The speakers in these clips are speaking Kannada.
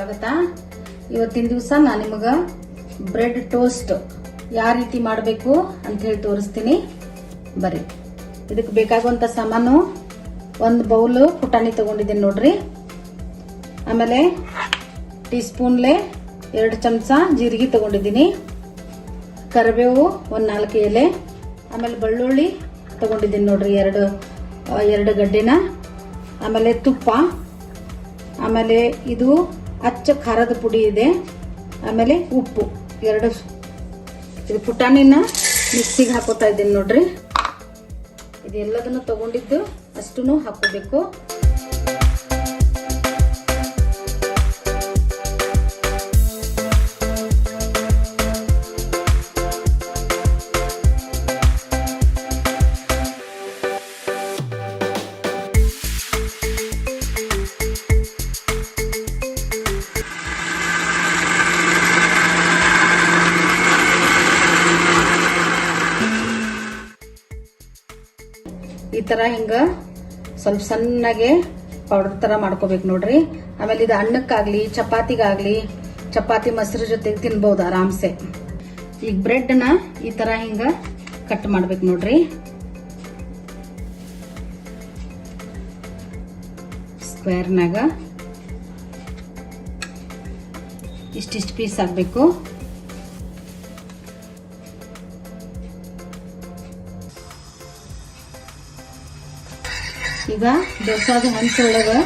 ಸ್ವಾಗತ ಇವತ್ತಿನ ದಿವಸ ನಾನು ನಿಮಗೆ ಬ್ರೆಡ್ ಟೋಸ್ಟ್ ಯಾವ ರೀತಿ ಮಾಡಬೇಕು ಅಂತ ಹೇಳಿ ತೋರಿಸ್ತೀನಿ. ಬರ್ರಿ. ಇದಕ್ಕೆ ಬೇಕಾಗುವಂಥ ಸಾಮಾನು ಒಂದು ಬೌಲು ಪುಟಾಣಿ ತಗೊಂಡಿದ್ದೀನಿ ನೋಡ್ರಿ. ಆಮೇಲೆ ಟೀ ಸ್ಪೂನ್ಲೆ ಎರಡು ಚಮಚ ಜೀರಿಗೆ ತಗೊಂಡಿದ್ದೀನಿ. ಕರಿಬೇವು ಒಂದು ನಾಲ್ಕು ಎಲೆ. ಆಮೇಲೆ ಬೆಳ್ಳುಳ್ಳಿ ತಗೊಂಡಿದ್ದೀನಿ ನೋಡ್ರಿ ಎರಡು ಎರಡು ಗಡ್ಡೆನ. ಆಮೇಲೆ ತುಪ್ಪ. ಆಮೇಲೆ ಇದು ಅಚ್ಚ ಖಾರದ ಪುಡಿ ಇದೆ. ಆಮೇಲೆ ಉಪ್ಪು, ಎರಡು ಇದು ಪುಟಾಣಿನ ಮಿಕ್ಸಿಗೆ ಹಾಕೋತಾ ಇದ್ದೀನಿ ನೋಡ್ರಿ. ಇದೆಲ್ಲದನ್ನು ತಗೊಂಡಿದ್ದು ಅಷ್ಟು ಹಾಕೋಬೇಕು. ತರ ಹಿಂಗ ಸ್ವಲ್ಪ ಸಣ್ಣಗೆ ಪೌಡರ್ ತರ ಮಾಡ್ಕೋಬೇಕು ನೋಡ್ರಿ. ಆಮೇಲೆ ಇದು ಅನ್ನಕ್ಕಾಗ್ಲಿ, ಚಪಾತಿಗಾಗ್ಲಿ, ಚಪಾತಿ ಮೊಸರು ಜೊತೆಗೆ ತಿನ್ಬೋದು ಆರಾಮ್ಸೆ. ಈಗ ಬ್ರೆಡ್ನ ಈ ತರ ಹಿಂಗೆ ಕಟ್ ಮಾಡ್ಬೇಕು ನೋಡ್ರಿ. ಸ್ಕ್ವೇರ್ನಾಗ ಇಷ್ಟಿಷ್ಟು ಪೀಸ್ ಆಗ್ಬೇಕು. ಈಗ ದೋಸಾದ ಹಂಚೊಳಗೆ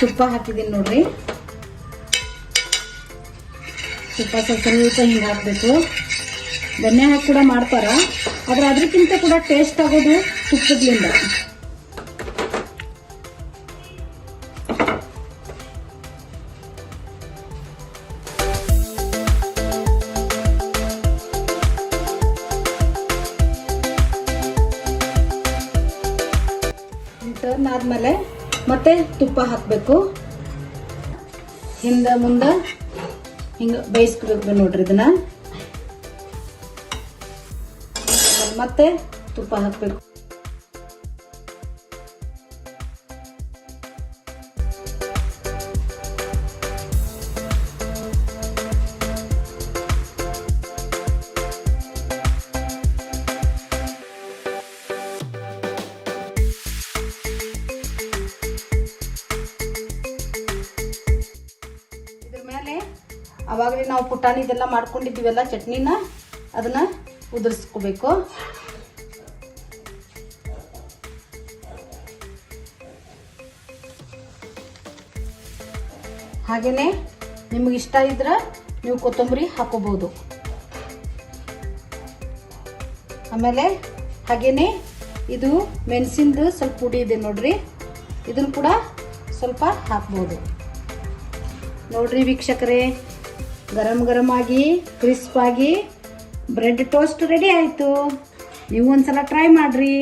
ತುಪ್ಪ ಹಾಕಿದ್ದೀನಿ ನೋಡ್ರಿ. ತುಪ್ಪ ಸ್ವಲ್ಪ ಸ್ವಲ್ಪ ಹಿಂಗೆ ಹಾಕಬೇಕು. ಬೆಣ್ಣೆ ಹಾಕಿ ಕೂಡ ಮಾಡ್ತಾರ, ಆದ್ರೆ ಅದಕ್ಕಿಂತ ಕೂಡ ಟೇಸ್ಟ್ ಆಗೋದು ತುಪ್ಪದ್ಲಿಂದ. ಆದ್ಮೇಲೆ ಮತ್ತೆ ತುಪ್ಪ ಹಾಕಬೇಕು. ಹಿಂದ ಮುಂದ ಹಿಂಗ ಬೇಯಿಸ್ಕೋಬೇಕು ನೋಡ್ರಿ ಇದನ್ನ. ಮತ್ತೆ ತುಪ್ಪ ಹಾಕಬೇಕು. ಮೇಲೆ ಅವಾಗಲೇ ನಾವು ಪುಟಾಣಿ ಇದೆಲ್ಲ ಮಾಡ್ಕೊಂಡಿದ್ದೀವಲ್ಲ, ಚಟ್ನಿನ, ಅದನ್ನ ಉದುರಿಸ್ಕೋಬೇಕು. ಹಾಗೆಯೇ ನಿಮಗೆ ಇಷ್ಟ ಇದ್ರೆ ನೀವು ಕೊತ್ತಂಬರಿ ಹಾಕೋಬೋದು. ಆಮೇಲೆ ಹಾಗೇನೆ ಇದು ಮೆಣಸಿನದು ಸ್ವಲ್ಪ ಪುಡಿ ಇದೆ ನೋಡ್ರಿ. ಇದನ್ನು ಕೂಡ ಸ್ವಲ್ಪ ಹಾಕ್ಬೋದು. ನೋಡ್ರಿ ವೀಕ್ಷಕರೇ. ಗರಂ ಗರಂ ಆಗಿ ಕ್ರಿಸ್ಪ್ ಆಗಿ ಬ್ರೆಡ್ ಟೋಸ್ಟ್ ರೆಡಿ ಆಯಿತು. ನೀವು ಒಂದ್ಸಲ ಟ್ರೈ ಮಾಡ್ರಿ.